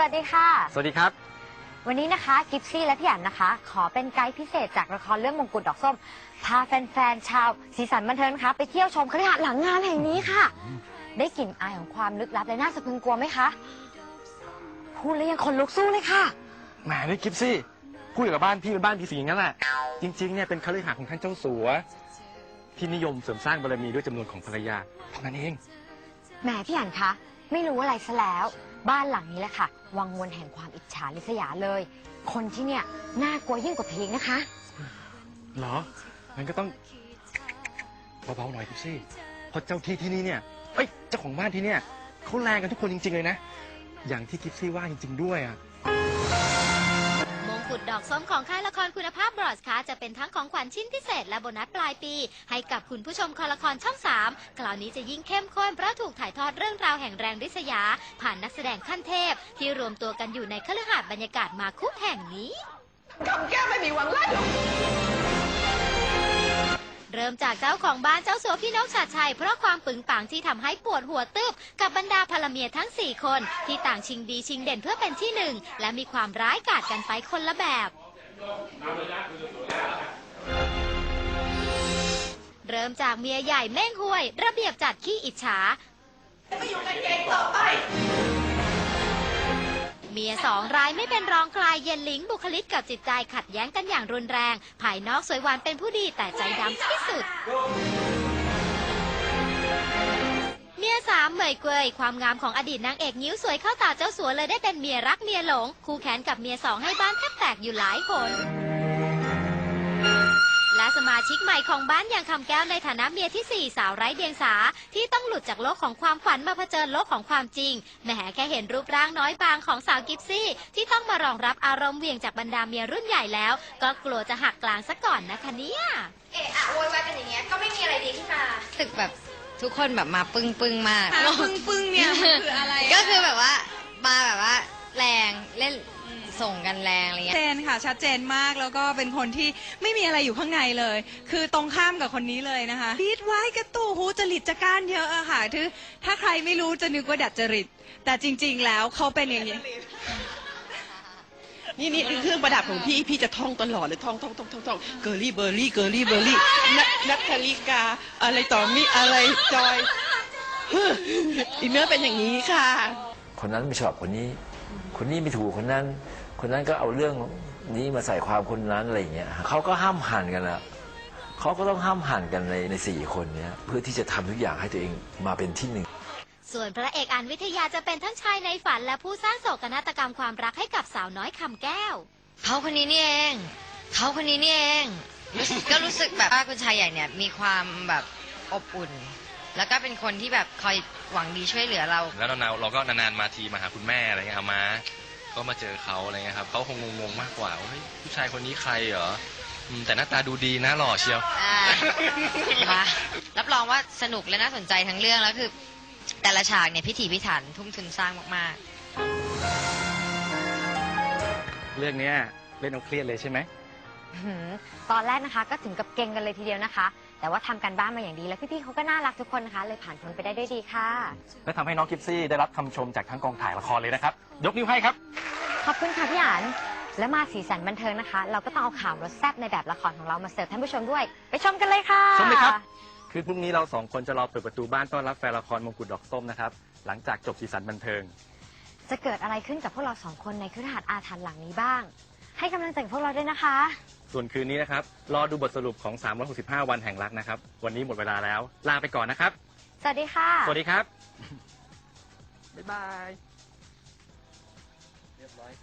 วัสดีค่ะ สวัสดีครับ วันนี้นะคะกิฟซี่และพี่อันนะคะ ขอเป็นไกด์พิเศษจากละครเรื่องมงกุฎดอกส้ม พาแฟนๆชาวสีสันบันเทิงนะคะไปเที่ยวชมคฤหาสน์หลังงานแห่งนี้ค่ะ ได้กลิ่นอายของความลึกลับและน่าสะพรึงกลัวไหมคะพูดแล้วยังขนลุกสู้เลยค่ะ แหมนี่กิฟซี่พูดกับบ้านพี่เป็นบ้านผีสิงงั้นแหละจริงๆเนี่ยเป็นคฤหาสน์ของท่านเจ้าสัว ที่นิยมเสริมสร้างบารมีด้วยจำนวนของภรรยาเท่านั้นเอง แหมพี่อันคะ ไม่รู้อะไรซะแล้ว บ้านหลังนี้แหละค่ะ วังวนแห่งความอิจฉาริษยาเลย คนที่เนี่ยน่ากลัวยิ่งกว่าเพลงนะคะ เหรอ งั้นก็ต้องเบาๆหน่อยกิฟซี่เพราะเจ้าที่ที่นี่เนี่ยเอ้ยเจ้าของบ้านที่เนี่ยเขาแรงกันทุกคนจริง ๆ เลยนะ อย่างที่กิฟซี่ว่าจริง ๆ ด้วยอะ กุฎดอกส้มของค่ายละครคุณภาพบรอดคาจะเป็นทั้งของขวัญชิ้นพิเศษและโบนัสปลายปี ให้กับคุณผู้ชมคอละครช่อง 3 คราวนี้จะยิ่งเข้มข้นเพราะถูกถ่ายทอดเรื่องราวแห่งแรงริษยา ผ่านนักแสดงขั้นเทพ ที่รวมตัวกันอยู่ในคฤหาสน์บรรยากาศมาคุกแห่งนี้ เริ่มจากเจ้าของบ้านเจ้าสัวพี่นกชัดชัย เพราะความปึงปังที่ทำให้ปวดหัวตึบกับบรรดาพลเมียทั้ง 4 คน ที่ต่างชิงดีชิงเด่นเพื่อเป็นที่หนึ่งและมีความร้ายกาจกันไปคนละแบบ เริ่มจากเมียใหญ่เม่งห่วย ระเบียบจัดขี้อิจฉา ไม่อยู่กับเองต่อไป เมียสองรายไม่เป็นรองใครเย็นลิงบุคลิกกับจิตใจขัดแย้งกันอย่างรุนแรง ภายนอกสวยหวานเป็นผู้ดีแต่ใจดำที่สุด เมียสามเหมยเกยความงามของอดีตนางเอกนิ้วสวยเข้าตาเจ้าสัวเลยได้เป็นเมียรักเมียหลง คู่แขนกับเมียสองให้บ้านแทบแตกอยู่หลายคน มาชิกใหม่ของบ้านอย่างคำแก้วในฐานะเมียที่ 4 สาวไร้เดียงสา ที่ต้องหลุดจากโลกของความฝันมาเผชิญโลกของความจริงแหมแค่เห็นรูปร่างน้อยบางของสาวกิฟซี่ ที่ต้องมารองรับอารมณ์เหวี่ยงจากบรรดาเมียรุ่นใหญ่แล้ว ก็กลัวจะหักกลางซะก่อนนะคะเนี่ยเอะอะโวยวายกันอย่างเงี้ยก็ไม่มีอะไรดีขึ้นมารู้สึกแบบทุกคนแบบมาปึ้งปึ้งๆมาก ปึ้งปึ้งๆเนี่ยมันคืออะไรก็คือแบบว่า ส่งกันแรงอะไรชัดเงี้ยเจนค่ะชัดเจนมากแล้วก็เป็นคนที่ไม่มีอะไรอยู่ข้างในเลย คือตรงข้ามกับคนนี้เลยนะคะรีดไว้กระตู้หูจริตจักร้านเยอะอะค่ะคือถ้าใครไม่รู้จะนึกว่าดัดจริต แต่จริง ๆ แล้วเขาเป็นอย่างนี้ นี่นี่เครื่องประดับของพี่พี่จะท่องตลอดเลยท่องท่องท่องท่องท่องเกอร์ลี่เบอร์รี่เกอร์ลี่เบอร์รี่นัทธาลิกา อะไรต่อมีอะไรจอยเฮ้ออินเนอร์เป็นอย่างนี้ค่ะ คนนั้นไม่ชอบคนนี้ คนนี้ไม่ถูกคนนั้น คนนั้นก็เอาเรื่องนี้มาใส่ความคนนั้นอะไรอย่างเงี้ยเขาก็ห้ามหันกันละเขาก็ต้องห้ามหันกันในในสี่คนเนี้ยเพื่อที่จะทำทุกอย่างให้ตัวเองมาเป็นที่หนึ่งส่วนพระเอกอันวิทยาจะเป็นทั้งชายในฝันและผู้สร้างโศกนาฏกรรมความรักให้กับสาวน้อยคำแก้วเขาคนนี้นี่เองเขาคนนี้นี่เองรู้สึกก็รู้สึกแบบว่าคุณชายใหญ่เนี่ยมีความแบบอบอุ่น แล้วก็เป็นคนที่แบบคอยหวังดีช่วยเหลือเรา แล้วเราเราก็นานๆมาทีมาหาคุณแม่อะไรเงี้ยเอามา ก็มาเจอเขาอะไรเงี้ยครับเขาคงงงๆมากกว่าว่าเฮ้ยผู้ชายคนนี้ใครเหรออืมแต่หน้าตาดูดีนะหล่อเชียว อ่ามารับรองว่าสนุกและน่าสนใจทั้งเรื่องแล้วคือ แต่ละฉากเนี่ยพิถีพิถันทุ่มทุนสร้างมากๆเรื่องเนี้ยเล่นเอาเครียดเลยใช่ไหมอื้อ หือตอนแรกนะคะก็ถึงกับเก่งกันเลยทีเดียวนะคะ แต่ว่าทำกันบ้านมาอย่างดีแล้วพี่ๆเขาก็น่ารักทุกคนนะคะ เลยผ่านพ้นไปได้ด้วยดีค่ะ และทำให้น้องกิฟซี่ได้รับคำชมจากทั้งกองถ่ายละครเลยนะครับ ยกนิ้วให้ครับ ขอบคุณค่ะพี่อันและมาสีสันบันเทิงนะคะ เราก็ต้องเอาข่าวรสแซ่บในแบบละครของเรามาเสิร์ฟท่านผู้ชมด้วย ไปชมกันเลยค่ะชมเลยครับ คือพรุ่งนี้เราสองคนจะรอเปิดประตูบ้านต้อนรับแฟนละครมงกุฎดอกส้มนะครับ หลังจากจบสีสันบันเทิง จะเกิดอะไรขึ้นกับพวกเราสองคนในคฤหาสน์อาถรรพ์หลังนี้บ้าง ให้กำลังใจพวกเราด้วยนะคะ ส่วนคืนนี้นะครับ รอดูบทสรุปของ 365 วันแห่งรักนะครับ วันนี้หมดเวลาแล้ว ลาไปก่อนนะครับ สวัสดีค่ะ สวัสดีครับ บ๊ายบาย